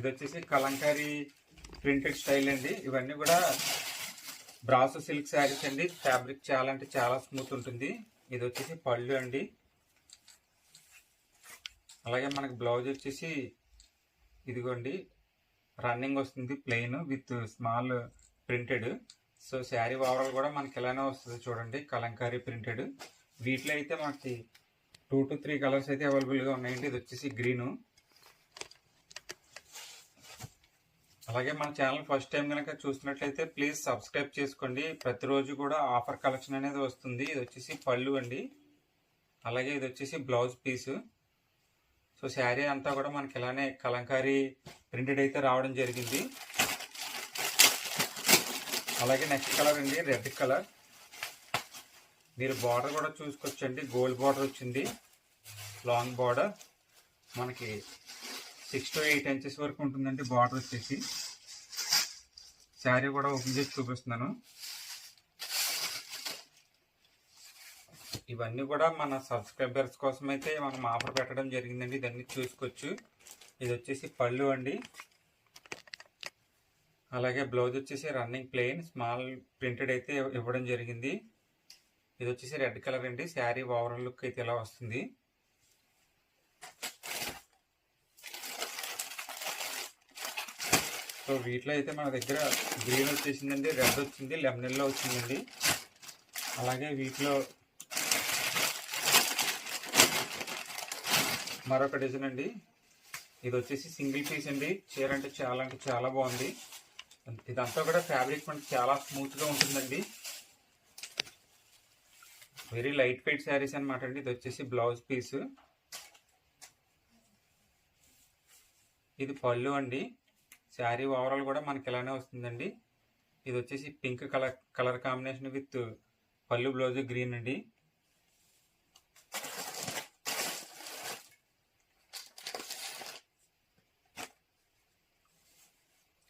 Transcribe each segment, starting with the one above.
ఇది వచ్చేసి Kalamkari printed style అండి. ఇవన్నీ కూడా బ్రాసో సిల్క్ శారీస్ అండి. ఫ్యాబ్రిక్ చాలా అంటే చాలా స్మూత్ ఉంటుంది. ఇది వచ్చేసి పళ్ళు అండి. అలాగే మనకి బ్లౌజ్ వచ్చేసి ఇదిగోండి రన్నింగ్ వస్తుంది plain with small printed. So sari overall కూడా మనకి ఇలానే వస్తుంది చూడండి కలంకారీ ప్రింటెడ్. వీటిలో అయితే మనకి టూ టు త్రీ కలర్స్ అయితే అవైలబుల్గా ఉన్నాయండి. ఇది వచ్చేసి గ్రీను. అలాగే మన ఛానల్ ఫస్ట్ టైం కనుక చూసినట్లయితే ప్లీజ్ సబ్స్క్రైబ్ చేసుకోండి. ప్రతిరోజు కూడా ఆఫర్ కలెక్షన్ అనేది వస్తుంది. ఇది వచ్చేసి పళ్ళు అండి. అలాగే ఇది వచ్చేసి బ్లౌజ్ పీసు. సో శారీ అంతా కూడా మనకి ఇలానే కలంకారీ ప్రింటెడ్ అయితే రావడం జరిగింది. అలాగే నెక్స్ట్ కలర్ అండి రెడ్ కలర్. మీరు బార్డర్ కూడా చూసుకోవచ్చండి. గోల్డ్ బార్డర్ వచ్చింది. Long border. మనకి సిక్స్ టు ఎయిట్ ఇంచెస్ వరకు ఉంటుందండి బార్డర్ వచ్చేసి. శారీ కూడా ఓపెన్ చేసి చూపిస్తున్నాను. ఇవన్నీ కూడా మన సబ్స్క్రైబర్స్ కోసం అయితే మనం ఆఫర్ పెట్టడం జరిగిందండి. ఇదన్నీ చూసుకోవచ్చు. ఇది వచ్చేసి పళ్ళు అండి. అలాగే బ్లౌజ్ వచ్చేసి రన్నింగ్ ప్లెయిన్ స్మాల్ ప్రింటెడ్ అయితే ఇవ్వడం జరిగింది. ఇది వచ్చేసి రెడ్ కలర్ అండి. శారీ ఓవరాల్ లుక్ అయితే ఇలా వస్తుంది. సో వీటిలో అయితే మన దగ్గర గ్రీన్ వచ్చేసిందండి రెడ్ వచ్చింది లెమనెల్లో వచ్చిందండి. అలాగే వీటిలో మరొక డిజైన్ అండి. ఇది వచ్చేసి సింగిల్ పీస్ అండి. చీర అంటే చాలా అంటే చాలా బాగుంది. ఇదంతా కూడా ఫ్యాబ్రిక్ మనకి చాలా స్మూత్గా ఉంటుందండి. వెరీ లైట్ వెయిట్ శారీస్ అనమాట అండి. ఇది వచ్చేసి బ్లౌజ్ పీస్ ఇది పళ్ళు అండి. శారీ ఓవరాల్ కూడా మనకి ఇలానే వస్తుందండి. ఇది వచ్చేసి pink colour colour combination with పళ్ళు బ్లౌజ్ గ్రీన్ అండి.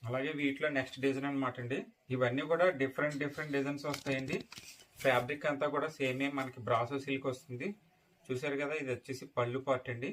అలాగే వీటిలో నెక్స్ట్ డిజైన్ అనమాట అండి. ఇవన్నీ కూడా డిఫరెంట్ డిఫరెంట్ డిజైన్స్ వస్తాయండి. ఫ్యాబ్రిక్ అంతా కూడా సేమే మనకి బ్రాసో సిల్క్ వస్తుంది. చూసారు కదా ఇది వచ్చేసి పళ్ళు పార్ట్ అండి.